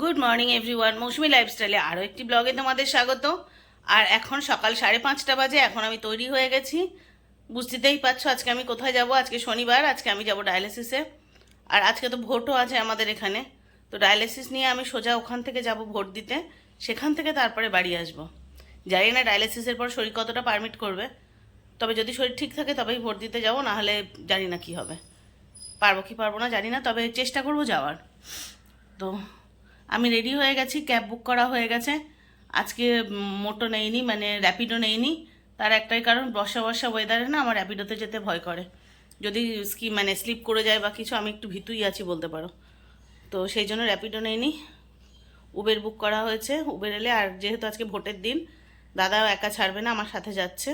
Good morning everyone মৌসুমি লাইফস্টাইলে আরও একটি ব্লগে তোমাদের স্বাগত আর এখন সকাল সাড়ে পাঁচটা বাজে, এখন আমি তৈরি হয়ে গেছি। বুঝতেই পারছ, আজকে আমি কোথায় যাব? আজকে শনিবার, আজকে আমি যাব ডায়ালিসিসে আর আজকে তো ভোটও আছে আমাদের এখানে। তো ডায়ালিসিস নিয়ে আমি সোজা ওখান থেকে যাব ভোট দিতে। সেখান থেকে তারপরে বাড়ি আসব। জানি না ডায়ালিসিসের পর শরীর কতটা পারমিট করবে। তবে যদি শরীর ঠিক থাকে তবেই ভোট দিতে যাব, নাহলে জানি না কি হবে। পারব কি পারব না জানি না, তবে চেষ্টা করব যাওয়ার। তো আমি রেডি হয়ে গেছি ক্যাব বুক করা হয়ে গেছে। আজকে মোটো নেইনি মানে র্যাপিডো নেইনি। তার একটাই কারণ, বর্ষা বর্ষা ওয়েদারে না আমার র্যাপিডোতে যেতে ভয় করে। যদি স্কি মানে স্লিপ করে যায় বা কিছু, আমি একটু ভীতুই আছি বলতে পারো। তো সেই জন্য র্যাপিডো নেইনি। উবের বুক করা হয়েছে। উবের এলে, আর যেহেতু আজকে ভোটের দিন, দাদাও একা ছাড়বে না, আমার সাথে যাচ্ছে।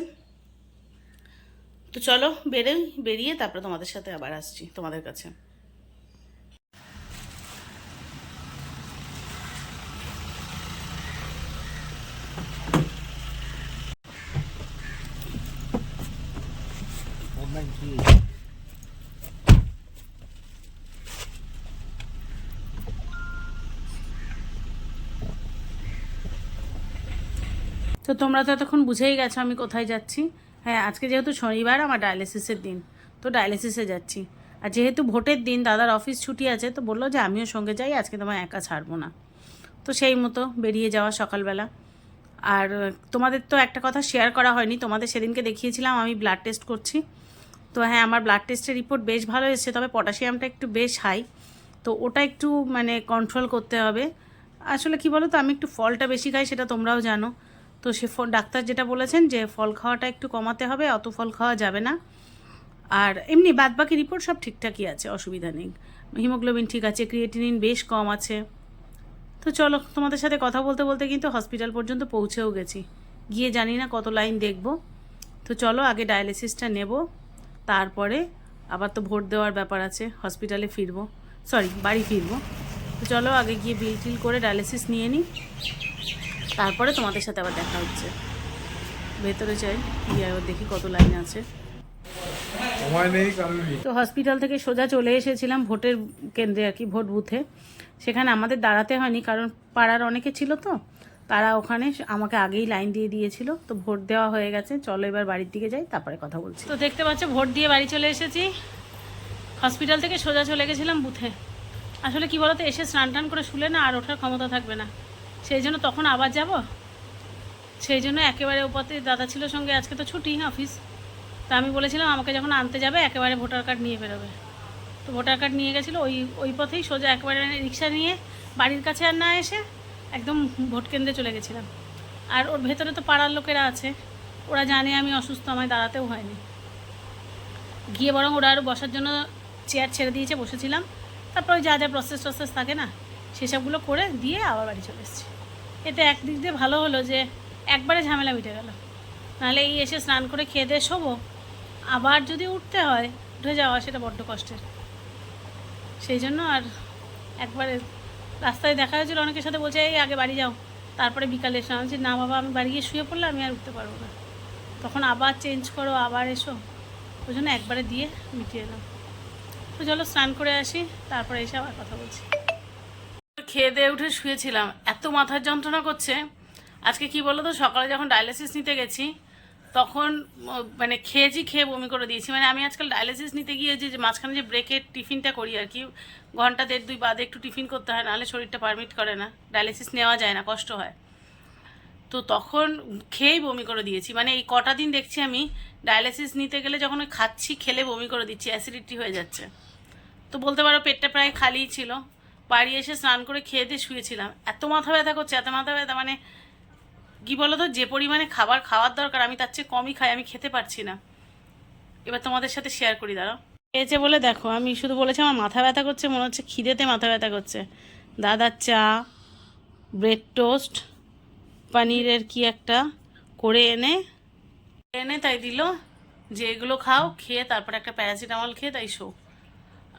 তো চলো, বেরোই, বেরিয়ে তারপরে তোমাদের সাথে আবার আসছি, তোমাদের কাছে। তো তোমরা তো এতক্ষণ বুঝেই গেছো আমি কোথায় যাচ্ছি। হ্যাঁ আজকে যেহেতু শনিবার, আমার ডায়ালিসিসের দিন, তো ডায়ালিসিসে যাচ্ছি। আর যেহেতু ভোটের দিন, দাদার অফিস ছুটি আছে, তো বলল যে আমিও সঙ্গে যাই, আজকে তোমায় একা ছাড়বো না। তো সেই মতো বেরিয়ে যাওয়া সকালবেলা। আর তোমাদের তো একটা কথা শেয়ার করা হয়নি, তোমাদের সেদিনকে দেখিয়েছিলাম, আমি ব্লাড টেস্ট করছি। তো হ্যাঁ আমার ব্লাড টেস্টের রিপোর্ট বেশ ভালো এসেছে, তবে পটাশিয়ামটা একটু বেশ হাই তো ওটা একটু মানে কন্ট্রোল করতে হবে। আসলে কি বলো তো আমি একটু ফলটা বেশি খাই, সেটা তোমরাও জানো। তো সে ডাক্তার যেটা বলেছেন যে, ফল খাওয়াটা একটু কমাতে হবে, অত ফল খাওয়া যাবে না। আর এমনি বাদবাকি রিপোর্ট সব ঠিকঠাকই আছে, অসুবিধা নেই। হিমোগ্লোবিন ঠিক আছে ক্রিয়েটিনিন বেশ কম আছে। তো চলো, তোমাদের সাথে কথা বলতে বলতে কিন্তু হসপিটাল পর্যন্ত পৌঁছেও গেছি। গিয়ে জানি না কত লাইন দেখব। তো চলো, আগে ডায়ালিসিসটা নেব। তারপরে আবার তো ভোট দেওয়ার ব্যাপার আছে হসপিটালে ফিরবো। সরি বাড়ি ফিরবো। তো চলো আগে গিয়ে বিল টিল করে ডায়ালিসিস নিয়ে নিই তারপরে তোমাদের সাথে আবার দেখা হচ্ছে। ভেতরে চাই গিয়ে দেখি কত লাইন আছে। তো হসপিটাল থেকে সোজা চলে এসেছিলাম ভোটের কেন্দ্রে আর কি ভোট বুথে সেখানে আমাদের দাঁড়াতে হয়নি কারণ পাড়ার অনেকে ছিল তো। তারা ওখানে আমাকে আগেই লাইন দিয়ে দিয়েছিল। তো ভোট দেওয়া হয়ে গেছে। চলো এবার বাড়ির দিকে যাই, তারপরে কথা বলছি। তো দেখতে পাচ্ছ, ভোট দিয়ে বাড়ি চলে এসেছি। হসপিটাল থেকে সোজা চলে গেছিলাম বুথে। আসলে কি বলতো, এসে স্নান টান করে শুলে না আর ওঠার ক্ষমতা থাকবে না। সেই জন্য তখন আবার যাব। সেই জন্য একেবারে ওপরে দাদা ছিল সঙ্গে, আজকে তো ছুটি অফিস। তা আমি বলেছিলাম, আমাকে যখন আনতে যাবে, একেবারে ভোটার কার্ড নিয়ে বেরোবে। তো ভোটার কার্ড নিয়ে গেছিল, ওই ওই পথেই সোজা একেবারে রিক্সা নিয়ে বাড়ির কাছে আর না এসে একদম ভোট কেন্দ্রে চলে গেছিলাম। আর ওর ভেতরে তো পাড়ার লোকেরা আছে। ওরা জানে আমি অসুস্থ, আমায় দাঁড়াতেও হয়নি। গিয়ে বরং ওরা আরও বসার জন্য চেয়ার ছেড়ে দিয়েছে, বসেছিলাম। তারপর ওই যা যা প্রসেস টসেস থাকে না, সেসবগুলো করে দিয়ে আবার বাড়ি চলে এসেছি। এতে একদিক দিয়ে ভালো হলো যে একবারে ঝামেলা মিটে গেল। নাহলে এই এসে স্নান করে খেয়ে দিয়ে শোবো। আবার যদি উঠতে হয়, উঠে যাওয়া সেটা বড্ড কষ্টের। সেই জন্য আর একবারে রাস্তায় দেখা হয়েছিল, অনেকের সাথে বলছে, এই আগে বাড়ি যাও। তারপরে বিকালে এসো আমি না বাবা, আমি বাড়ি গিয়ে শুয়ে পড়লে আমি আর উঠতে পারব না। তখন আবার চেঞ্জ করো, আবার এসো। ওই জন্য একবারে দিয়ে মিটিয়ে এলাম তো চলো, স্নান করে আসি, তারপরে এসে আবার কথা বলছি। খেয়ে দিয়ে উঠে শুয়েছিলাম। এত মাথার যন্ত্রণা করছে। আজকে কি বলো তো সকালে যখন ডায়ালিসিস নিতে গেছি তখন মানে খেয়েছি, খেয়ে বমি করে দিয়েছি। মানে আমি আজকাল ডায়ালিসিস নিতে গিয়ে যে মাঝখানে যে ব্রেকের টিফিনটা করি আর কি, ঘণ্টা দেড়, দুই বাদে একটু টিফিন করতে হয়, নাহলে শরীরটা পারমিট করে না। ডায়ালিসিস নেওয়া যায় না, কষ্ট হয়। তো তখন খেয়েই বমি করে দিয়েছি। মানে এই কটা দিন দেখছি আমি ডায়ালিসিস নিতে গেলে যখন ওই খাচ্ছি, খেলে বমি করে দিচ্ছি অ্যাসিডিটি হয়ে যাচ্ছে। তো বলতে পারো পেটটা প্রায় খালিই ছিল। বাড়ি এসে স্নান করে খেয়ে দিয়ে শুয়েছিলাম। এত মাথা ব্যথা করছে, এত মাথা ব্যথা মানে কি বলো তো যে পরিমাণে খাবার খাওয়ার দরকার, আমি তার চেয়ে কমই খাই, আমি খেতে পারছি না। এবার তোমাদের সাথে শেয়ার করি, দাঁড়াও। খেয়েছে বলে দেখো, আমি শুধু বলেছি আমার মাথা ব্যথা করছে, মনে হচ্ছে খিদেতে মাথা ব্যথা করছে। দাদার চা ব্রেড টোস্ট পনিরের কি একটা করে এনে এনে তাই দিল, যে এগুলো খাও, খেয়ে তারপরে একটা প্যারাসিটামল খেয়ে তাই শো।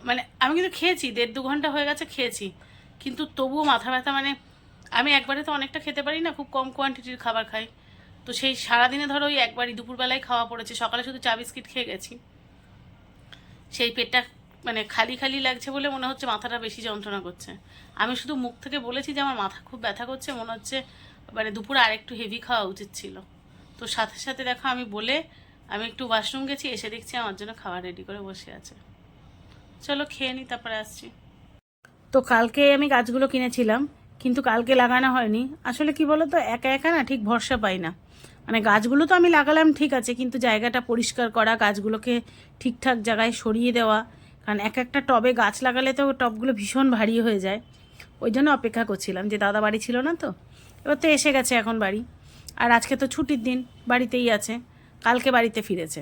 মানে আমি কিন্তু খেয়েছি, দেড় দু ঘণ্টা হয়ে গেছে খেয়েছি, কিন্তু তবুও মাথা ব্যথা মানে আমি একবারে তো অনেকটা খেতে পারি না, খুব কম কোয়ান্টিটির খাবার খাই। তো সেই সারাদিনে ধরো ওই একবারই দুপুরবেলায় খাওয়া পড়েছে, সকালে শুধু চা বিস্কিট খেয়ে গেছি। সেই পেটটা মানে খালি খালি লাগছে বলে মনে হচ্ছে মাথাটা বেশি যন্ত্রণা করছে। আমি শুধু মুখ থেকে বলেছি যে আমার মাথা খুব ব্যথা করছে, মনে হচ্ছে মানে দুপুরে আর একটু হেভি খাওয়া উচিত ছিল। তো সাথে সাথে দেখো আমি বলে আমি একটু ওয়াশরুম গেছি, এসে দেখছি আমার জন্য খাবার রেডি করে বসে আছে। চলো খেয়ে নিই তারপরে আসছি। তো কালকে আমি গাছগুলো কিনেছিলাম। কিন্তু কালকে লাগানো হয়নি। আসলে কি বলো তো একা একা না ঠিক ভরসা পাই না। মানে গাছগুলো তো আমি লাগালাম ঠিক আছে, কিন্তু জায়গাটা পরিষ্কার করা, গাছগুলোকে ঠিকঠাক জায়গায় সরিয়ে দেওয়া, কারণ এক একটা টবে গাছ লাগালে তো টবগুলো ভীষণ ভারী হয়ে যায়। ওই জন্য অপেক্ষা করছিলাম যে দাদা বাড়ি ছিল না তো, এবার তো এসে গেছে এখন বাড়ি। আর আজকে তো ছুটির দিন, বাড়িতেই আছে, কালকে বাড়িতে ফিরেছে।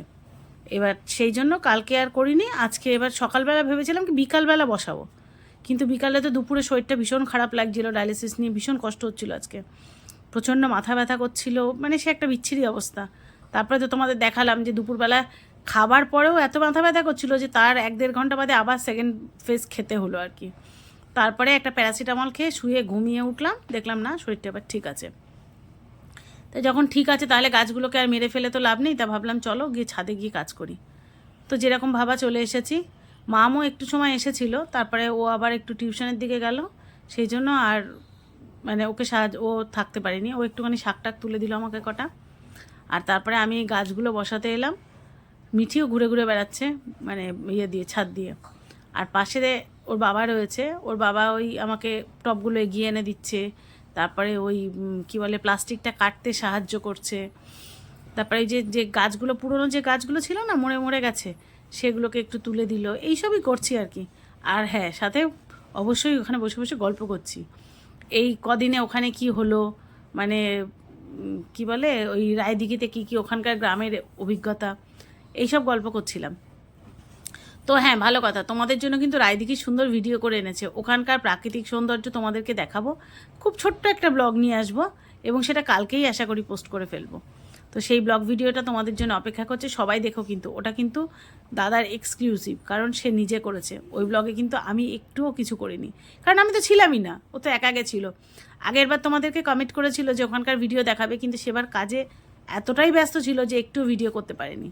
এবার সেই জন্য কালকে আর করিনি, আজকে এবার সকালবেলা ভেবেছিলাম কি বিকালবেলা বসাবো। কিন্তু বিকালে তো দুপুরে শরীরটা ভীষণ খারাপ লাগছিল ডায়ালিসিস নিয়ে ভীষণ কষ্ট হচ্ছিল আজকে। প্রচণ্ড মাথা ব্যথা করছিল মানে সে একটা বিচ্ছিরি অবস্থা। তারপরে তো তোমাদের দেখালাম যে দুপুরবেলা খাবার পরেও এত মাথা ব্যথা করছিল যে তার এক দেড় ঘণ্টা বাদে আবার সেকেন্ড ফেজ খেতে হলো আর কি। তারপরে একটা প্যারাসিটামল খেয়ে শুয়ে ঘুমিয়ে উঠলাম, দেখলাম না, শরীরটা এবার ঠিক আছে। তো যখন ঠিক আছে, তাহলে গাছগুলোকে আর মেরে ফেলে তো লাভ নেই, তা ভাবলাম চলো গিয়ে ছাদে গিয়ে কাজ করি। তো যেরকম ভাবা চলে এসেছি মামও একটু সময় এসেছিল, তারপরে ও আবার একটু টিউশনের দিকে গেল। সেই জন্য আর মানে ওকে সাহায্য, ও থাকতে পারেনি। ও একটুখানি শাক টাক তুলে দিল আমাকে কটা। আর তারপরে আমি গাছগুলো বসাতে এলাম। মিঠিও ঘুরে ঘুরে বেড়াচ্ছে মানে ইয়ে দিয়ে, ছাদ দিয়ে। আর পাশে ওর বাবা রয়েছে। ওর বাবা ওই আমাকে টবগুলো এগিয়ে এনে দিচ্ছে। তারপরে ওই কি বলে, প্লাস্টিকটা কাটতে সাহায্য করছে। তারপরে যে যে গাছগুলো, পুরনো যে গাছগুলো ছিল না, মরে মরে গেছে সেগুলোকে একটু তুলে দিল। এইসবই করছি আর কি। আর হ্যাঁ সাথে অবশ্যই ওখানে বসে বসে গল্প করছি। এই কদিনে ওখানে কি হলো? মানে কি বলে? ওই রায়দিঘিতে কি কি ওখানকার গ্রামের অভিজ্ঞতা? এইসব গল্প করছিলাম। তো হ্যাঁ ভালো কথা। তোমাদের জন্য কিন্তু রায়দিঘি সুন্দর ভিডিও করে এনেছে। ওখানকার প্রাকৃতিক সৌন্দর্য তোমাদেরকে দেখাবো। খুব ছোট্ট একটা ব্লগ নিয়ে আসব এবং সেটা কালকেই আশা করি পোস্ট করে ফেলব। তো সেই ব্লগ ভিডিওটা তোমাদের জন্য অপেক্ষা করছে। সবাই দেখো কিন্তু। ওটা কিন্তু দাদার এক্সক্লুসিভ কারণ সে নিজে করেছে। ওই ব্লগে কিন্তু আমি একটুও কিছু করিনি। কারণ আমি তো ছিলামই না, ও তো একা গেছিল আগের বার তোমাদেরকে কমেন্ট করেছিল যে ওখানকার ভিডিও দেখাবে, কিন্তু সেবার কাজে এতটাই ব্যস্ত ছিল যে একটু ভিডিও করতে পারেনি।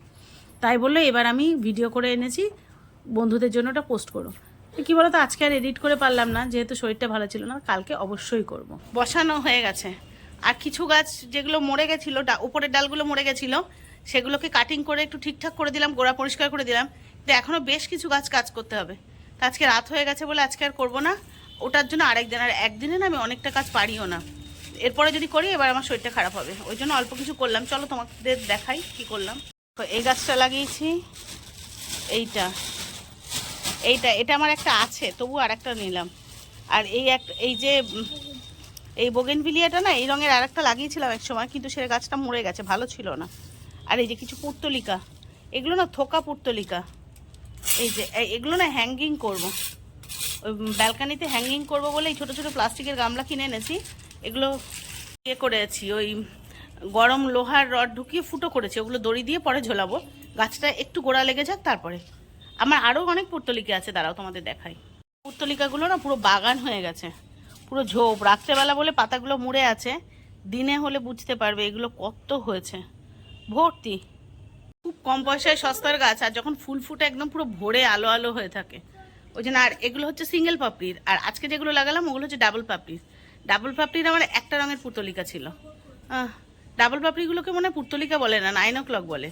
তাই বলল, এবার আমি ভিডিও করে এনেছি, বন্ধুদের জন্য ওটা পোস্ট করো। কী বলতো, আজকে আর এডিট করে পারলাম না, যেহেতু শরীরটা ভালো ছিল না কালকে অবশ্যই করব। বসানো হয়ে গেছে। আর কিছু গাছ যেগুলো মরে গেছিল উপরের ডালগুলো মরে গেছিল সেগুলোকে কাটিং করে একটু ঠিকঠাক করে দিলাম, গোড়া পরিষ্কার করে দিলাম। কিন্তু এখনও বেশ কিছু গাছ কাজ করতে হবে। তো আজকে রাত হয়ে গেছে বলে আজকে আর করব না। ওটার জন্য আরেক দিন, আর একদিনে না আমি অনেকটা কাজ পারিও না। এরপরে যদি করি, এবার আমার শরীরটা খারাপ হবে। ওই জন্য অল্প কিছু করলাম। চলো তোমাদের দেখাই কি করলাম। তো এই গাছটা লাগিয়েছি। এইটা। এইটা, এটা আমার একটা আছে তবু আর একটা নিলাম। আর এই এক, এই যে, এই বোগেনভিলিয়াটা না, এই রঙের আর একটা লাগিয়েছিলাম এক সময়, কিন্তু সে গাছটা মরে গেছে, ভালো ছিল না। আর এই যে কিছু পুর্তলিকা, এগুলো না থোকা পুর্তলিকা। এই যে এগুলো না হ্যাঙ্গিং করব। ওই ব্যালকানিতে হ্যাঙ্গিং করব বলে এই ছোটো ছোটো প্লাস্টিকের গামলা কিনে এনেছি। এগুলো ইয়ে করেছি, ওই গরম লোহার রড ঢুকিয়ে ফুটো করেছি। ওগুলো দড়ি দিয়ে পরে ঝোলাবো। গাছটা একটু গোড়া লেগে যাক, তারপরে। আমার আরও অনেক পুর্তলিকা আছে, দাঁড়াও তোমাদের দেখাই। পুর্তলিকাগুলো না পুরো বাগান হয়ে গেছে। পুরো ঝোপ। রাত্রেবেলা বলে পাতাগুলো মুড়ে আছে। দিনে হলে বুঝতে পারবে এগুলো কত হয়েছে। ভর্তি। খুব কম পয়সায় সস্তার গাছ, আর যখন ফুল ফুটে একদম পুরো ভরে আলো আলো হয়ে থাকে। ওই জন্য আর এগুলো হচ্ছে সিঙ্গেল পাপড়ির, আর আজকে যেগুলো লাগালাম ওগুলো হচ্ছে ডাবল পাপড়ির। ডাবল পাপড়ির আমার একটা রঙের পুর্তলিকা ছিল। ডাবল পাপড়িগুলোকে মনে হয় পুর্তলিকা বলে না নাইন ও ক্লক বলে।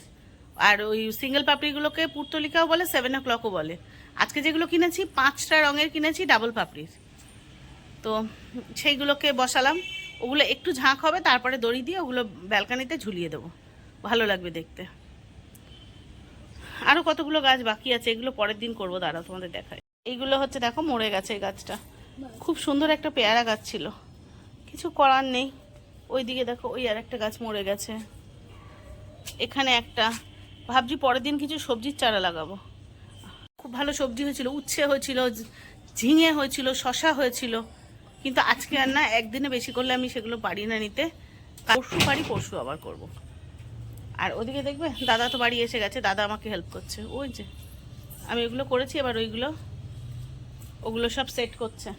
আর ওই সিঙ্গেল পাপড়িগুলোকে পুর্তলিকাও বলে সেভেন ও ক্লকও বলে। আজকে যেগুলো কিনেছি, পাঁচটা রঙের কিনেছি ডাবল পাপড়ির। তো সেইগুলোকে বসালাম, ওগুলো একটু ঝাঁক হবে, তারপরে দড়ি দিয়ে ওগুলো ব্যালকানিতে ঝুলিয়ে দেবো। ভালো লাগবে দেখতে। আরও কতগুলো গাছ বাকি আছে, এগুলো পরের দিন করব, দাঁড়াও তোমাদের দেখায় এইগুলো হচ্ছে, দেখো, মরে গেছে এই গাছটা। খুব সুন্দর একটা পেয়ারা গাছ ছিল। কিছু করার নেই। ওই দিকে দেখো, ওই আর একটা গাছ মরে গেছে। এখানে একটা। ভাবছি পরের দিন কিছু সবজির চারা লাগাবো। খুব ভালো সবজি হয়েছিল, উচ্ছে হয়েছিল, ঝিঙে হয়েছিল শশা হয়েছিল। কিন্তু আজকে আর না, একদিনে বেশি করলে আমি সেগুলো পারি না নিতে। পরশু পারি পরশু আবার করব। আর ওদিকে দেখবে, দাদা তো বাড়ি এসে গেছে, দাদা আমাকে হেল্প করছে। ওই যে, আমি ওগুলো করেছি, এবার ওইগুলো, ওগুলো সব সেট করছে।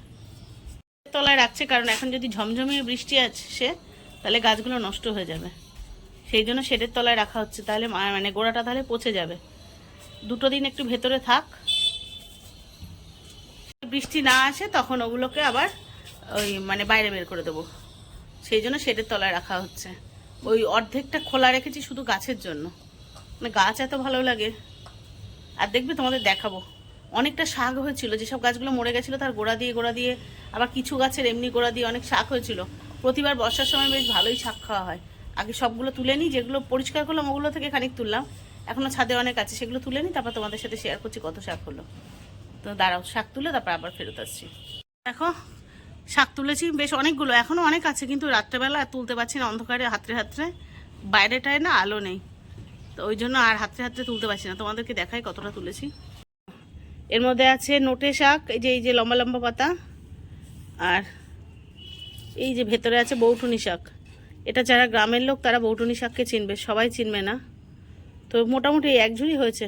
তলায় রাখছে, কারণ এখন যদি ঝমঝমিয়ে বৃষ্টি আসে, তাহলে গাছগুলো নষ্ট হয়ে যাবে। সেই জন্য শেডের তলায় রাখা হচ্ছে, তাহলে মানে গোড়াটা তাহলে পচে যাবে। দুটো দিন একটু ভেতরে থাক। বৃষ্টি না আসে, তখন ওগুলোকে আবার ওই মানে বাইরে বের করে দেবো। সেই জন্য শেডের তলায় রাখা হচ্ছে। ওই অর্ধেকটা খোলা রেখেছি শুধু গাছের জন্য। মানে গাছ এত ভালো লাগে। আর দেখবে তোমাদের দেখাবো। অনেকটা শাক হয়েছিল, যেসব গাছগুলো মরে গেছিল তার গোড়া দিয়ে গোড়া দিয়ে, আবার কিছু গাছের এমনি গোড়া দিয়ে অনেক শাক হয়েছিল। প্রতিবার বর্ষার সময় বেশ ভালোই শাক খাওয়া হয়। আগে সবগুলো তুলে নিই, যেগুলো পরিষ্কার করলাম ওগুলো থেকে খানিক তুললাম। এখনও ছাদে অনেক আছে, সেগুলো তুলে নিই, তারপর তোমাদের সাথে শেয়ার করছি কত শাক হলো। তো দাঁড়াও, শাক তুলে তারপর আবার ফেরত আসছি। দেখো শাক তুলেছি, বেশ অনেকগুলো এখনও অনেক আছে, কিন্তু রাত্রেবেলা তুলতে পারছি না, অন্ধকারে, হাতরে হাতরে। বাইরেটায় না আলো নেই, তো ওই জন্য আর হাতরে হাতরে তুলতে পারছি না। তোমাদেরকে দেখাই কতটা তুলেছি। এর মধ্যে আছে নোটে শাক, এই যে এই যে লম্বা লম্বা পাতা, আর এই যে ভেতরে আছে বৌটুনি শাক। এটা যারা গ্রামের লোক, তারা বৌটুনি শাককে চিনবে, সবাই চিনবে না। তো মোটামুটি এক ঝুড়ি হয়েছে।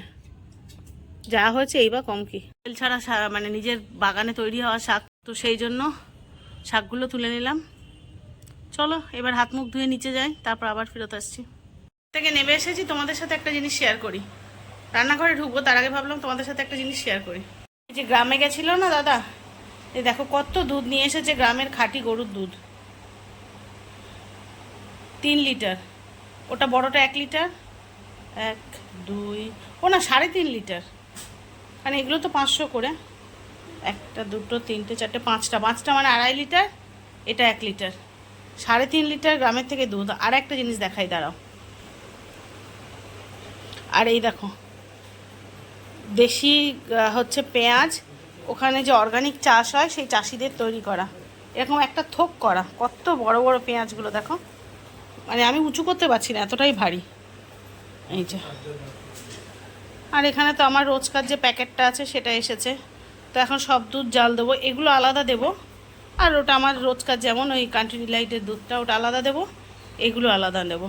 যা হয়েছে, এই বা কম কি। তেল ছাড়া মানে নিজের বাগানে তৈরি হওয়া শাক, তো সেই জন্য শাকগুলো তুলে নিলাম। চলো, এবার হাত মুখ ধুয়ে নিচে যাই, তারপর আবার ফেরত আসছি। থেকে নেমে এসেছি, তোমাদের সাথে একটা জিনিস শেয়ার করি। রান্নাঘরে ঢুকবো, তার আগে ভাবলাম তোমাদের সাথে একটা জিনিস শেয়ার করি। এই যে গ্রামে গেছিল না দাদা? এই দেখো, কত দুধ নিয়ে এসেছে গ্রামের খাঁটি গরুর দুধ। তিন লিটার। ওটা বড়টা এক লিটার। এক, দুই, ও না, সাড়ে তিন লিটার। মানে এগুলো তো পাঁচশো করে। একটা, দুটো, তিনটে, চারটে, পাঁচটা। পাঁচটা মানে আড়াই লিটার, এটা এক লিটার। সাড়ে তিন লিটার গ্রামের থেকে দুধ। আর একটা জিনিস দেখাই, দাঁড়াও। আর এই দেখো, দেশি হচ্ছে পেঁয়াজ। ওখানে যে অর্গানিক চাষ হয়, সেই চাষিদের তৈরি করা। এরকম একটা থোক করা। কত বড় বড় পেঁয়াজগুলো, দেখো। মানে আমি উঁচু করতে পারছি না, এতটাই ভারী। এই যে। আর এখানে তো আমার রোজকার যে প্যাকেটটা আছে, সেটা এসেছে। তো এখন সব দুধ, জাল দেবো, এগুলো আলাদা দেবো। আর ওটা আমার রোজকার যেমন ওই কান্ট্রি লাইটের দুধটা, ওটা আলাদা দেবো, এগুলো আলাদা নেব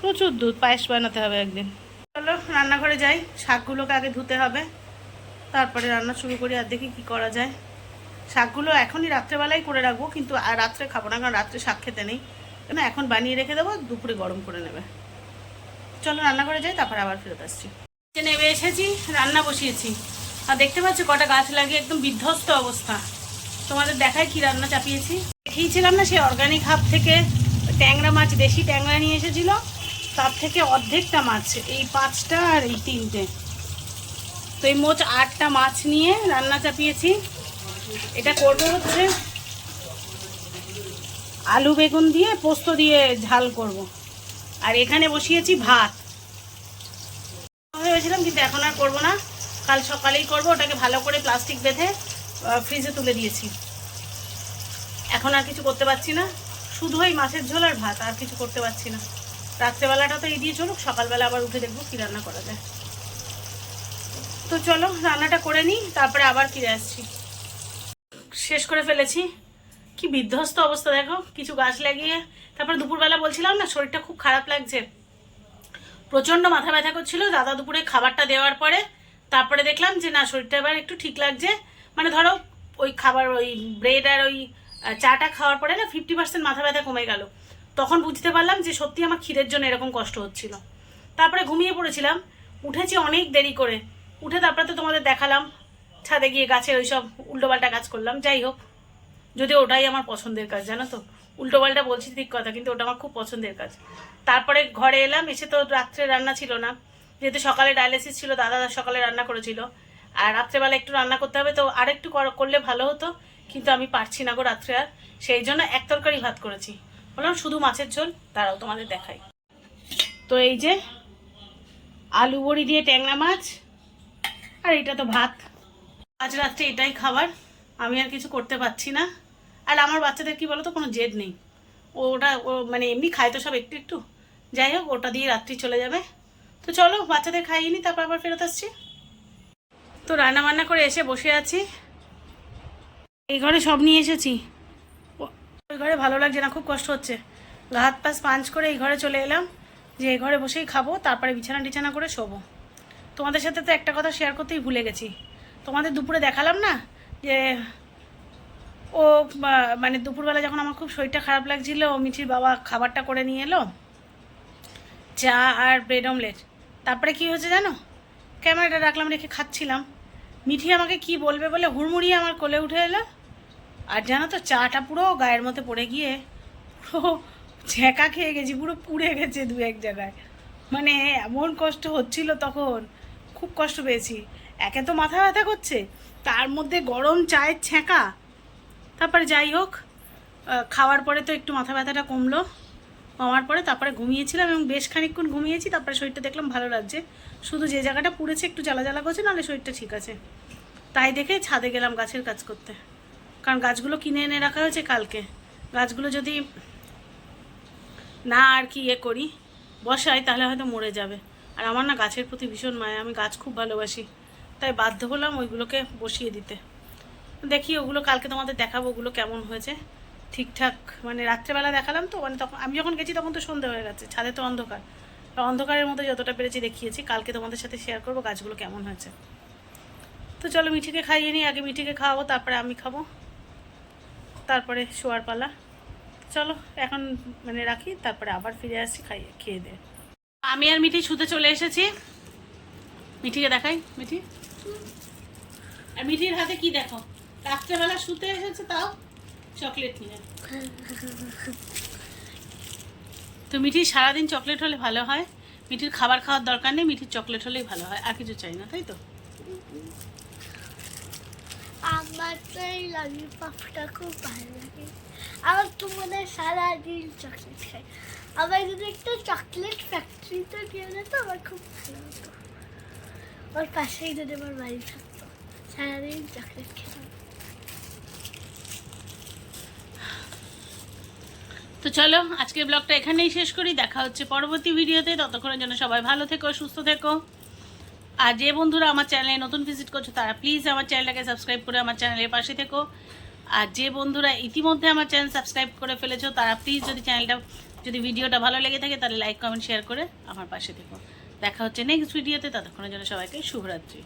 প্রচুর দুধ, পায়েস বানাতে হবে একদিন। চলো, রান্নাঘরে যাই, শাকগুলোকে আগে ধুতে হবে। তারপরে রান্না শুরু করি আর দেখি কি করা যায়। শাকগুলো এখনই রাত্রেবেলাই করে রাখব, কিন্তু আর রাত্রে খাব না, কারণ রাত্রে শাক খেতে নেই। কেন, এখন বানিয়ে রেখে দেবো, দুপুরে গরম করে নেবে। চলো, রান্নাঘরে যাই, তারপরে আবার ফেরত আসছি। নেমে এসেছি, রান্না বসিয়েছি। আর দেখতে পাচ্ছি কটা গাছ লাগিয়ে একদম বিধ্বস্ত অবস্থা। তোমাদের দেখায় কি রান্না চাপিয়েছি? দেখিয়েছিলাম না সেই অর্গানিক হাব থেকে ট্যাংরা মাছ, দেশি ট্যাংরা নিয়ে এসেছিল, তার থেকে অর্ধেকটা মাছ, এই পাঁচটা আর এই তিনটে। তো এই মোট আটটা মাছ নিয়ে রান্না চাপিয়েছি। এটা করব হচ্ছে আলু বেগুন দিয়ে পোস্ত দিয়ে ঝাল করব। আর এখানে বসিয়েছি ভাত। ভেবেছিলাম কিন্তু এখন আর করব না। কাল সকালেই করব, ওটাকে ভালো করে প্লাস্টিক বেঁধে ফ্রিজে তুলে দিয়েছি। এখন আর কিছু করতে পারছি না। শুধু ওই মাছের ঝোল আর ভাত, আর কিছু করতে পারছি না। রাত্রেবেলাটা তো এই দিয়ে চলুক, সকালবেলা আবার উঠে দেখব কী রান্না করা যায়। তো চলো, রান্নাটা করে নিই, তারপরে আবার ফিরে আসছি। শেষ করে ফেলেছি। কি বিধ্বস্ত অবস্থা, দেখো, কিছু গাছ লাগিয়ে। তারপরে দুপুরবেলা বলছিলাম না, শরীরটা খুব খারাপ লাগছে। প্রচণ্ড মাথা ব্যথা করছিল, দাদা দুপুরে খাবারটা দেওয়ার পরে তারপরে দেখলাম যে না, শরীরটা এবার একটু ঠিক লাগছে। মানে ধরো, ওই খাবার, ওই ব্রেড আর ওই চাটা খাওয়ার পরে না ফিফটি পার্সেন্ট মাথা ব্যথা কমে গেল। তখন বুঝতে পারলাম যে সত্যি আমার ক্ষীরের জন্য এরকম কষ্ট হচ্ছিল। তারপরে ঘুমিয়ে পড়েছিলাম। উঠেছি অনেক দেরি করে। উঠে তারপরে তো তোমাদের দেখালাম। ছাদে গিয়ে গাছে ওই সব উল্টোপাল্টা কাজ করলাম। যাই হোক যদি ওটাই আমার পছন্দের কাজ, জানো তো? উল্টোপাল্টা বলছি ঠিক কথা, কিন্তু ওটা আমার খুব পছন্দের কাজ। তারপরে ঘরে এলাম, এসে তো রাত্রে রান্না ছিল না। যেহেতু সকালে ডায়ালিসিস ছিল, দাদা সকালে রান্না করেছিল। আর রাত্রেবেলা একটু রান্না করতে হবে, তো আর একটু কর- করলে ভালো হতো। কিন্তু আমি পারছি না গো রাত্রে আর। সেই জন্য এক তরকারি ভাত করেছি। বললাম, শুধু মাছের ঝোল তারাও তোমাদের দেখাই। তো এই যে আলু বড়ি দিয়ে ট্যাংরা মাছ, আর এটা তো ভাত। আজ রাত্রে এটাই খাবার, আমি আর কিছু করতে পারছি না। আর আমার বাচ্চাদের কি বলো তো কোনো জেদ নেই। ওটা মানে এমনি খায় তো সব একটু একটু। যাই হোক, ওটা দিয়ে রাত্রি চলে যাবে। তো চলো, বাচ্চাদের খাইয়ে নি, তারপর আবার ফেরত আসছি। তো রান্না বান্না করে এসে বসে আছি। এই ঘরে সব নিয়ে এসেছি। ওই ঘরে ভালো লাগছে না, খুব কষ্ট হচ্ছে। হাত পাশ পাঞ্চ করে এই ঘরে চলে এলাম। যে এই ঘরে বসেই খাব, তারপরে বিছানা টিছানা করে শোবো। তোমাদের সাথে তো একটা কথা শেয়ার করতেই ভুলে গেছি। তোমাদের দুপুরে দেখালাম না যে ও মানে দুপুরবেলা যখন আমার খুব শরীরটা খারাপ লাগছিল ও মিঠির বাবা খাবারটা করে নিয়ে এলো। চা আর ব্রেড অমলেট। তারপরে কি হয়েছে জানো? ক্যামেরাটা রাখলাম, রেখে খাচ্ছিলাম। মিঠি আমাকে কি বলবে বলে হুড়মুড়িয়ে আমার কোলে উঠে এলো। আর জানো তো, চাটা পুরো গায়ের মধ্যে পড়ে গিয়ে পুরো ঝেঁকা খেয়ে গেছি, পুরো পুড়ে গেছে দু এক জায়গায়। মানে এমন কষ্ট হচ্ছিল তখন, খুব কষ্ট পেয়েছি। একে তো মাথা ব্যথা করছে, তার মধ্যে গরম চায়ের ছ্যাঁকা তারপরে যাই হোক খাওয়ার পরে তো একটু মাথা ব্যথাটা কমলো। কমার পরে তারপরে ঘুমিয়েছিলাম এবং বেশ খানিকক্ষণ ঘুমিয়েছি, তারপরে শরীরটা দেখলাম ভালো লাগছে। শুধু যে জায়গাটা পুড়েছে একটু জ্বালা জ্বালা করছে, নাহলে শরীরটা ঠিক আছে। তাই দেখে ছাদে গেলাম গাছের কাজ করতে। কারণ গাছগুলো কিনে এনে রাখা হয়েছে কালকে। গাছগুলো যদি না আর কি ইয়ে করি, বসাই, তাহলে হয়তো মরে যাবে। আর আমার না গাছের প্রতি ভীষণ মায়া, আমি গাছ খুব ভালোবাসি। তাই বাধ্য হলাম ওইগুলোকে বসিয়ে দিতে। দেখি ওগুলো কালকে তোমাদের দেখাবো, ওগুলো কেমন হয়েছে। ঠিকঠাক মানে রাত্রেবেলা দেখালাম তো মানে তখন, আমি যখন গেছি তখন তো সন্ধে হয়ে গেছে, ছাদে তো অন্ধকার। অন্ধকারের মধ্যে যতটা পেরেছি দেখিয়েছি, কালকে তোমাদের সাথে শেয়ার করব গাছগুলো কেমন হয়েছে। তো চলো মিঠিকে খাইয়ে নিই, আগে মিঠিকে খাওয়াবো, তারপরে আমি খাব, তারপরে শোয়ার পালা। চলো, এখন মানে রাখি, তারপরে আবার ফিরে আসছি খাইয়ে, খেয়ে দে আমি আর মিঠি শুতে চলে এসেছি। মিঠিকে দেখাই, মিঠি। আর মিঠির হাতে কি দেখো? রাত্রেবেলা শুতে এসেছে তাও? চকলেট নিয়ে। তো মিঠির সারাদিন চকলেট হলে ভালো হয়? মিঠির খাবার খাওয়ার দরকার নেই, মিঠির চকলেট হলেই ভালো হয়। আর কিছু চাই না, তাই তো? আমার তো এই ললিপপটা খুব ভালো লাগে। আমার তো মনে হয় সারাদিন চকলেট খাই। আমার যদি একটা চকলেট ফ্যাক্টরিতে গেলে তো আমার খুব ভালো হতো। ওর পাশেই যদি আমার বাড়ি থাকতো, সারাদিন চকলেট খেতাম। তো চলো, আজকের ব্লগটা এখানেই শেষ করি। দেখা হচ্ছে পরবর্তী ভিডিওতে। ততক্ষণের জন্য সবাই ভালো থেকো, সুস্থ থেকো। আর যে বন্ধুরা আমার চ্যানেলে নতুন ভিজিট করছ, তারা প্লিজ আমার চ্যানেলটাকে সাবস্ক্রাইব করে আমার চ্যানেলের পাশে থেকো। আর যে বন্ধুরা ইতিমধ্যে আমার চ্যানেল সাবস্ক্রাইব করে ফেলেছো, তারা প্লিজ যদি চ্যানেলটা যদি ভিডিওটা ভালো লেগে থাকে, তাহলে লাইক কমেন্ট শেয়ার করে আমার পাশে থেকো। দেখা হচ্ছে নেক্সট ভিডিওতে ততক্ষণের জন্য সবাইকে শুভরাত্রি।